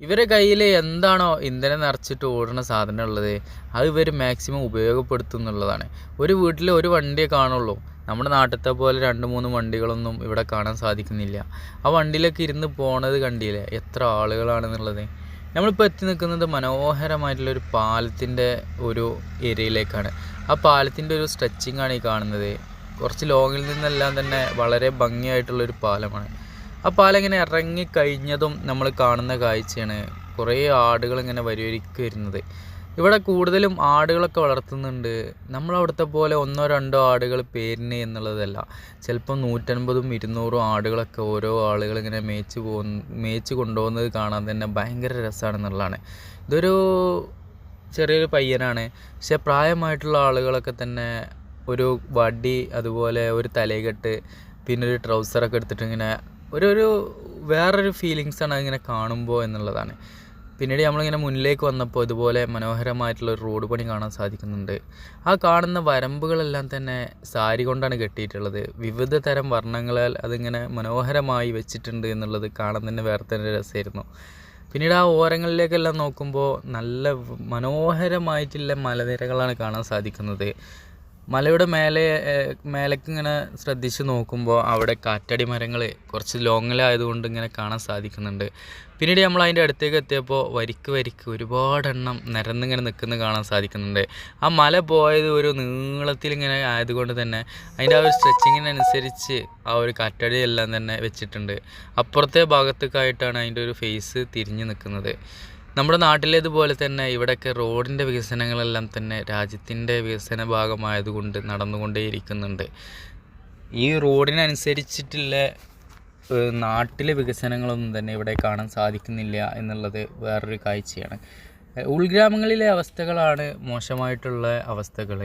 ഇവരെ കയ്യിൽ എന്താണോ ഇന്ധനം നിറച്ചിട്ട് ഓടുന്ന സാധനം ഉള്ളത് അത് ഇവർ മാക്സിമം ഉപയോഗപ്പെടുത്തും എന്നുള്ളതാണ്. ഒരു വീട്ടിൽ ഒരു വണ്ടിയെ കാണുള്ളൂ. നമ്മുടെ നാട്ടിലത്തെ പോലെ രണ്ട് മൂന്ന് വണ്ടികളൊന്നും ഇവിടെ കാണാൻ സാധിക്കുന്നില്ല. ആ വണ്ടിയിലൊക്കെ ഇരുന്ന് പോണത് കണ്ടില്ലേ? എത്ര ആളുകളാണെന്നുള്ളത്. നമ്മളിപ്പോൾ എത്തി നിൽക്കുന്നത് മനോഹരമായിട്ടുള്ള ഒരു പാലത്തിന്റെ ഒരു ഏരിയയിലേക്കാണ്. ആ പാലത്തിന്റെ ഒരു സ്ട്രെച്ചിങ് ആണ് ഈ കാണുന്നത്. കുറച്ച് ലോങ്ങിൽ നിന്നെല്ലാം തന്നെ വളരെ ഭംഗിയായിട്ടുള്ളൊരു പാലമാണ്. ആ പാലിങ്ങനെ ഇറങ്ങിക്കഴിഞ്ഞതും ഇറങ്ങി കഴിഞ്ഞതും നമ്മൾ കാണുന്ന കാഴ്ചയാണ്. കുറേ ആടുകൾ ഇങ്ങനെ വരിവരിക്ക് വരുന്നത് ഇവിടെ കൂടുതലും ആടുകളൊക്കെ വളർത്തുന്നുണ്ട്. നമ്മളവിടുത്തെ പോലെ ഒന്നോ രണ്ടോ ആടുകൾ പേരിന് എന്നുള്ളതല്ല. ചിലപ്പോൾ നൂറ്റൻപതും ഇരുന്നൂറും ആടുകളൊക്കെ ഓരോ ആളുകൾ ഇങ്ങനെ മേച്ച് പോകുന്ന മേച്ച് കൊണ്ടുപോകുന്നത് കാണാൻ തന്നെ ഭയങ്കര രസമാണെന്നുള്ളതാണ്. ഇതൊരു ചെറിയൊരു പയ്യനാണ്. പക്ഷെ പ്രായമായിട്ടുള്ള ആളുകളൊക്കെ തന്നെ ഒരു വടി അതുപോലെ ഒരു തലയെക്കെട്ട് പിന്നെ ഒരു ട്രൗസറൊക്കെ എടുത്തിട്ട് ഇങ്ങനെ ഒരു ഒരു വേറൊരു ഫീലിങ്സാണ് അതിങ്ങനെ കാണുമ്പോൾ എന്നുള്ളതാണ്. പിന്നീട് നമ്മളിങ്ങനെ മുന്നിലേക്ക് വന്നപ്പോൾ ഇതുപോലെ മനോഹരമായിട്ടുള്ള ഒരു റോഡ് പണി കാണാൻ സാധിക്കുന്നുണ്ട്. ആ കാണുന്ന വരമ്പുകളെല്ലാം തന്നെ സാരി കൊണ്ടാണ് കെട്ടിയിട്ടുള്ളത്. വിവിധ തരം വർണങ്ങളാൽ അതിങ്ങനെ മനോഹരമായി വെച്ചിട്ടുണ്ട് എന്നുള്ളത് കാണാൻ തന്നെ വേറെ തന്നെ രസമായിരുന്നു. പിന്നീട് ആ ഓരങ്ങളിലേക്കെല്ലാം നോക്കുമ്പോൾ നല്ല മനോഹരമായിട്ടുള്ള മലനിരകളാണ് കാണാൻ സാധിക്കുന്നത്. മലയുടെ മേലെ മേലേക്ക് ഇങ്ങനെ ശ്രദ്ധിച്ച് നോക്കുമ്പോൾ അവിടെ കാറ്റടി മരങ്ങൾ കുറച്ച് ലോങ്ങിലായതുകൊണ്ട് ഇങ്ങനെ കാണാൻ സാധിക്കുന്നുണ്ട്. പിന്നീട് നമ്മൾ അതിന്റെ അടുത്തേക്ക് എത്തിയപ്പോൾ വരിക്ക് വരിക്ക് ഒരുപാടെണ്ണം നിരന്നിങ്ങനെ നിൽക്കുന്നത് കാണാൻ സാധിക്കുന്നുണ്ട്. ആ മല പോയത് ഒരു നീളത്തിൽ ഇങ്ങനെ ആയതുകൊണ്ട് തന്നെ അതിന്റെ ആ ഒരു സ്ട്രെച്ചിങ്ങിനനുസരിച്ച് ആ ഒരു കാറ്റടി എല്ലാം തന്നെ വെച്ചിട്ടുണ്ട്. അപ്പുറത്തെ ഭാഗത്തേക്കായിട്ടാണ് അതിന്റെ ഒരു ഫേസ് തിരിഞ്ഞ് നിൽക്കുന്നത്. നമ്മുടെ നാട്ടിലേതുപോലെ തന്നെ ഇവിടെയൊക്കെ റോഡിന്റെ വികസനങ്ങളെല്ലാം തന്നെ രാജ്യത്തിന്റെ വികസന ഭാഗമായതുകൊണ്ട് നടന്നുകൊണ്ടേയിരിക്കുന്നുണ്ട്. ഈ റോഡിനനുസരിച്ചിട്ടുള്ള നാട്ടിലെ വികസനങ്ങളൊന്നും തന്നെ ഇവിടെ കാണാൻ സാധിക്കുന്നില്ല എന്നുള്ളത് വേറൊരു കാഴ്ചയാണ്. ഉൾഗ്രാമങ്ങളിലെ അവസ്ഥകളാണ് മോശമായിട്ടുള്ള അവസ്ഥകൾ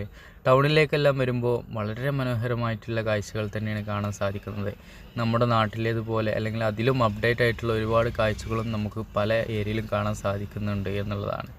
ടൗണിലേക്കെല്ലാം വരുമ്പോൾ വളരെ മനോഹരമായിട്ടുള്ള കാഴ്ചകൾ തന്നെയാണ് കാണാൻ സാധിക്കുന്നത്. നമ്മുടെ നാട്ടിലേതുപോലെ അല്ലെങ്കിൽ അതിലും അപ്ഡേറ്റ് ആയിട്ടുള്ള ഒരുപാട് കാഴ്ചകളും നമുക്ക് പല ഏരിയയിലും കാണാൻ സാധിക്കുന്നുണ്ട് എന്നുള്ളതാണ്.